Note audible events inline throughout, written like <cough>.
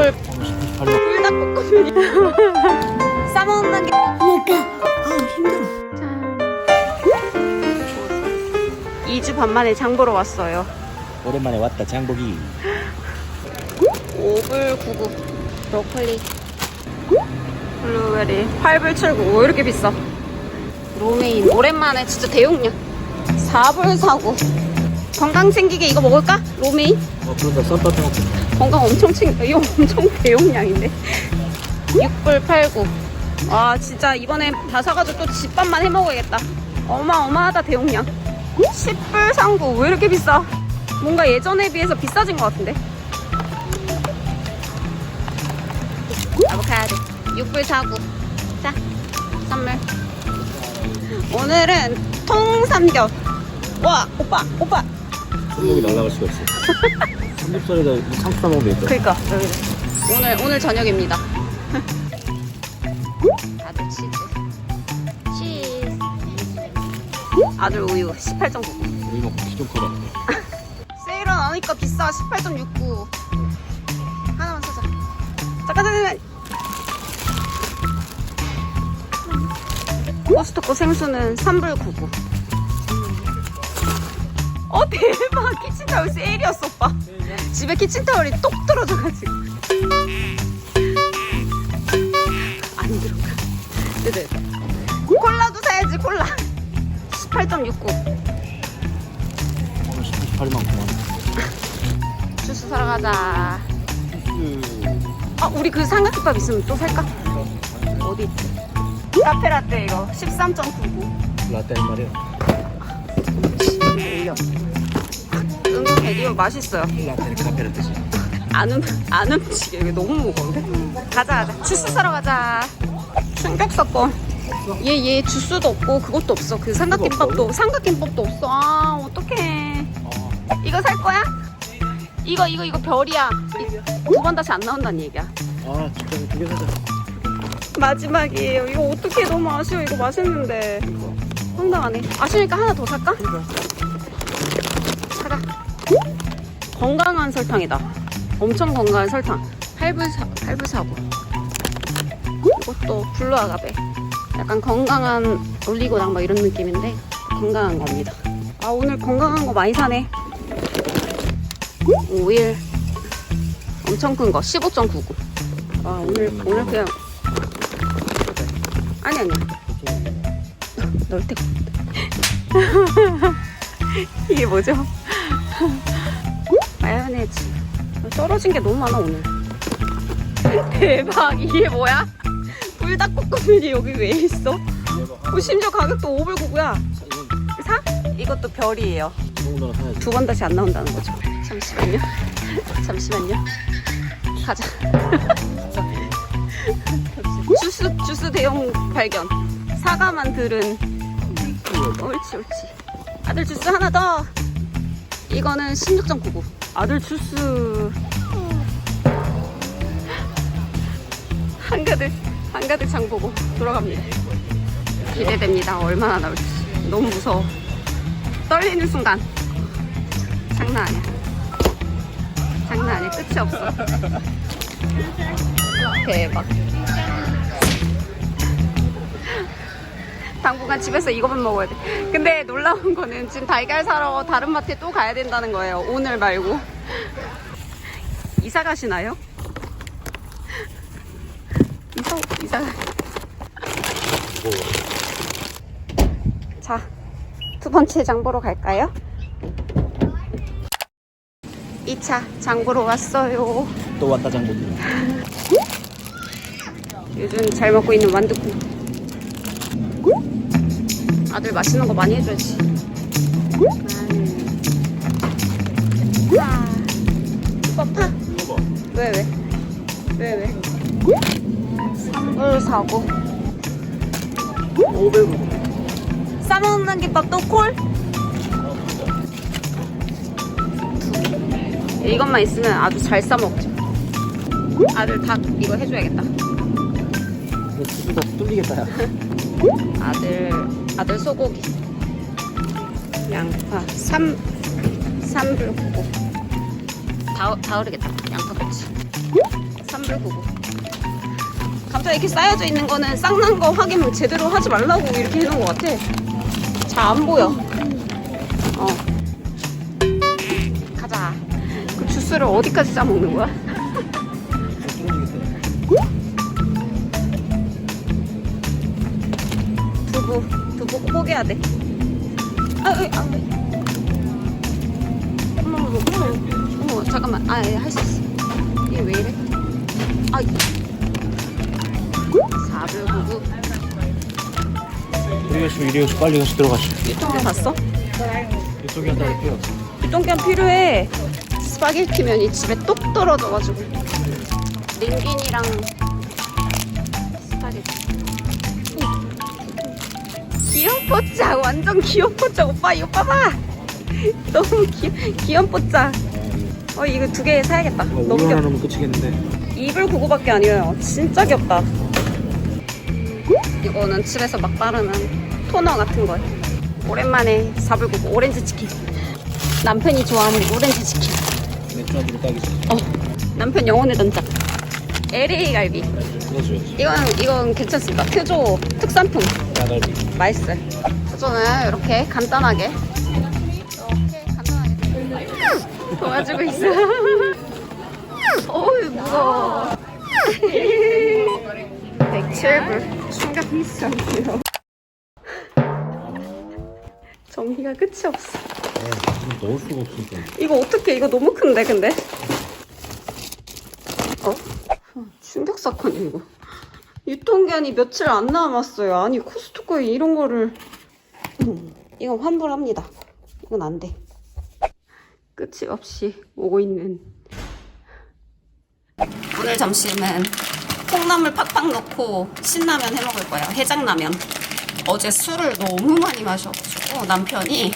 6불 불닭볶음면이 싸먹는 게 아우 힘들어. 짠. 2주 반 만에 장 보러 왔어요. 오랜만에 왔다 장보기 5불 99. 브로콜리. 블루베리 8불 79. 왜 이렇게 비싸? 로메인. 오랜만에 진짜 대용량. 4불 사고. 건강 챙기게 이거 먹을까? 로메인? 어 그러다 썬더트 먹고 건강 엄청 챙겨. 이거 엄청 대용량인데. 6불 89. 와, 진짜 이번에 다 사가지고 또 집밥만 해 먹어야겠다. 어마어마하다, 대용량. 10불 상구. 왜 이렇게 비싸? 뭔가 예전에 비해서 비싸진 것 같은데. 아보카도. 6불 사구. 자, 선물. 오늘은 통삼겹. 와, 오빠, 오빠. 손목이 날아갈 수가 없어 <laughs> 삼겹살에다 상추 먹으면 되겠다 그니까 여기 오늘 오늘 저녁입니다. <laughs> 아들 치즈, 치즈. 아들 우유 18.99. 우리 먹고 키좀 커라 <laughs> 세일은 안 하니까 비싸 18.69. 하나만 사자. 잠깐 잠깐. 코스트코 생수는 3불 99. 어 대박 키친타올 세일이었어 오빠. 집에 키친타올이 똑 떨어져가지고. 안 들어가. 네네. 콜라도 사야지 콜라. 18.69. 오늘 18만 9만 주스 사러 가자. 원 아, 우리 그 삼각김밥 있으면 또 살까? 어디 있지? 카페 라떼 이거 13.99. 라떼 한 마리야 올려. 대리오 맛있어요. 라떼는 카페를 뜻이 안, 움, 안 움직여. 이거 너무 무거운데? 가자, 가자. 주스 사러 가자. 충격 사건. 얘, 얘 주스도 없고 그것도 없어. 그 삼각김밥도, 삼각김밥도 없어. 아, 어떡해. 이거 살 거야? 이거, 이거, 이거 별이야. 두 번 다시 안 나온다는 얘기야. 아 진짜 두개 사자 마지막이에요. 이거 어떻게 너무 아쉬워. 이거 맛있는데. 황당하네. 아쉬우니까 하나 더 살까? 사자. 건강한 설탕이다. 엄청 건강한 설탕. 8불 사, 8불 사고. 이것도 블루 아가베. 약간 건강한 올리고당 뭐 이런 느낌인데 건강한 겁니다. 아 오늘 건강한 거 많이 사네. 오일 엄청 큰 거 15.99. 아 오늘 오늘 그냥 아니. 넣을 데가 없는데. 이게 뭐죠? <laughs> 마요네즈. 떨어진 게 너무 많아 오늘. <laughs> 대박 이게 뭐야? 불닭볶음면이 여기 왜 있어? 어, 심지어 가격도 5불 9구야. 이건 사? 이것도 별이에요. 두 번 다시 안 나온다는 거죠. 잠시만요. <laughs> 잠시만요. 가자. 주스 주스 대용 발견. 사과만 들은. 옳지 옳지. 아들 주스 하나 더. 이거는 16.99. 아들 주스. 한가득 한가득 장 보고 돌아갑니다. 기대됩니다. 얼마나 나올지. 너무 무서워. 떨리는 순간. 장난 아니야. 장난 아니야. 끝이 없어. 대박. 당분간 집에서 이거만 먹어야 돼. 근데 놀라운 거는 지금 달걀 사러 다른 마트에 또 가야 된다는 거예요. 오늘 말고. 이사 가시나요? 이사, 이사. 자, 두 번째 장 보러 갈까요? 2차 장 보러 왔어요. 또 왔다 장보기 요즘 잘 먹고 있는 완두콩. 아들 맛있는 거 많이 해줘야지. 음. 아. 오빠 파. 왜 왜? 왜 왜? 선물 사고. 500원 싸먹는 김밥 또 콜? 이것만 있으면 아주 잘 싸먹죠. 아들 닭 이거 해줘야겠다. 이거 뚫리겠다 야 <laughs> 아들 아들 소고기 양파 3 3불 고 다, 다 오르겠다 양파 그치 3 이불구고. 감자 이렇게 쌓여져 있는 거는 쌍난 거 확인 제대로 하지 말라고 이렇게 해놓은 것 같아. 잘 안 보여. 어. 가자. 그 주스를 어디까지 짜먹는 거야? 두부, 두부 꼭 해야 돼. 아, 으이, 아, 으이. 어머, 어머, 잠깐만. 아, 할수 있어. 이게 왜 이래? 아, 499. 우리 가시면 이리 가서 빨리 가서 들어가시오. 유통기한 봤어? 이쪽에 하나 할게요. 유통기한 필요해. 스파게티면이 집에 똑 떨어져가지고. 링긴이랑 뽀짝 완전 귀염뽀짝 오빠 이거 봐봐 <laughs> 너무 귀, 귀염뽀짝 어 이거 두 개 사야겠다 이거 너무 5만 원 귀엽다 하면 끝이겠는데. 이불 구구밖에 아니에요. 진짜 귀엽다. 이거는 집에서 막 바르는 토너 같은 거예요. 오랜만에 사불 구구 오렌지 치킨. 남편이 좋아하는 오렌지 치킨. 맥주 한잔 딱이지. 어, 남편 영혼의 단짝. LA 갈비. 이건 이건 괜찮습니다. 퓨조 특산품. 야갈비. 맛있어요. 저는 이렇게 간단하게 이렇게 간단하게 도와주고 있어요. <laughs> 어우 무거워. <laughs> 107불 충격 미션이요. <laughs> 정리가 끝이 없어. 아, 이거 넣을 수가 없으니까. 이거 어떻게 이거 너무 큰데 근데? 어? 충격 사건이야 이거. 유통기한이 며칠 안 남았어요. 아니 코스트코에 이런 거를 음, 이건 환불합니다. 이건 안 돼. 끝이 없이 오고 있는. 오늘 점심은 콩나물 팍팍 넣고 신라면 해 먹을 거예요. 해장라면. 어제 술을 너무 많이 마셔가지고 남편이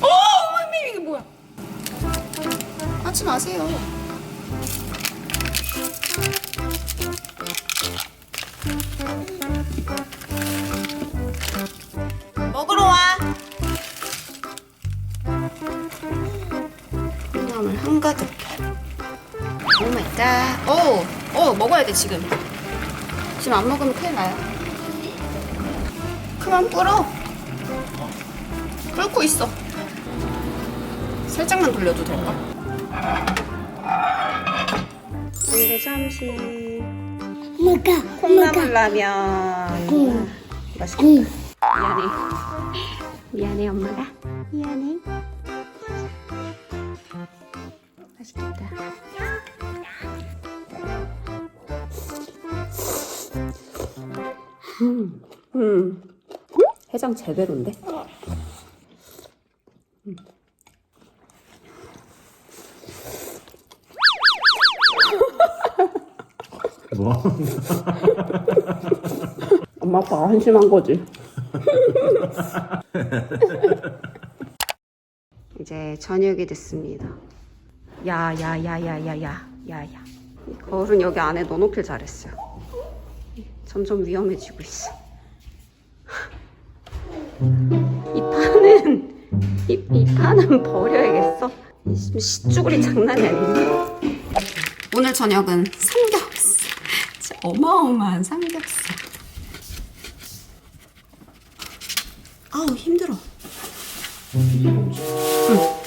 어, 어머니 이게 뭐야? 하지 마세요. 오 마이 갓. 오, 오, 먹어야 돼 지금. 지금 안 먹으면 큰일 나요. 그만 불어. 끓고 있어. 살짝만 돌려도 될까? 오늘의 점심 뭐가 콩나물 라면 응. 맛있겠다 응. 미안해 미안해 엄마가 미안해 맛있겠다 음, 음. 해장 제대로인데? 뭐? <laughs> 엄마 아빠가 한심한 거지. <laughs> 이제 저녁이 됐습니다. 야, 야, 야, 야, 야, 야, 야, 야. 이 거울은 여기 안에 넣어놓길 잘했어요. 점점 위험해지고 있어. 이 판은, 이, 이 판은 버려야겠어. 이 시쭈구리 장난이 아닌데. 오늘 저녁은 삼겹살. 진짜 어마어마한 삼겹살. 아우 힘들어. 아.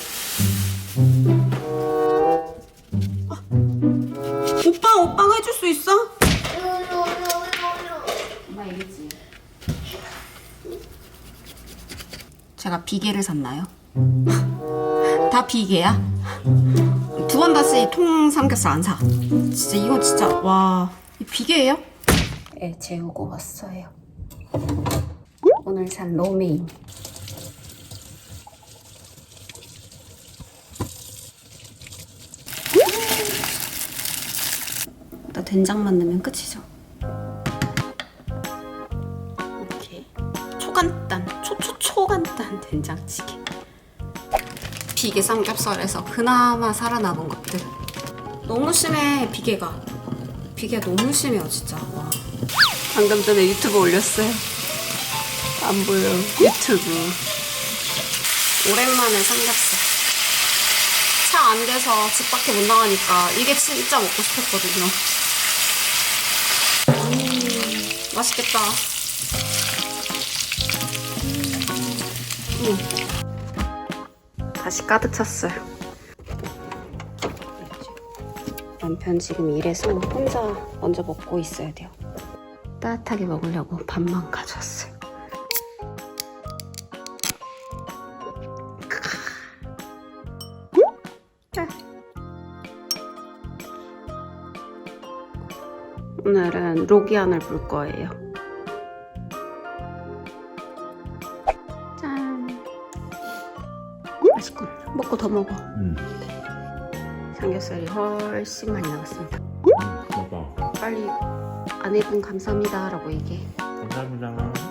비계를 샀나요? <laughs> 다 비계야? 두 번 다시 통 삼겹살 안 사. 진짜 이거 진짜 와이 비계예요? 네 재우고 왔어요. 오늘 산 로메인. 나 된장만 넣으면 끝이죠. 이렇게 초간단, 초간단 된장찌개. 비계 삼겹살에서 그나마 살아남은 것들. 너무 심해 비계가. 비계 너무 심해요 진짜. 와. 방금 전에 유튜브 올렸어요. 안 보여 유튜브. 오랜만에 삼겹살. 차 안 돼서 집 밖에 못 나가니까 이게 진짜 먹고 싶었거든요. 음, 맛있겠다. 음. 다시 가득 찼어요. 남편 지금 일해서 혼자 먼저 먹고 있어야 돼요. 따뜻하게 먹으려고 밥만 가져왔어요. 오늘은 로기안을 볼 거예요. 먹고 더 먹어. 응. 삼겹살이 훨씬 많이 나갔습니다. 그러니까. 빨리 아내분 감사합니다라고 얘기해. 감사합니다.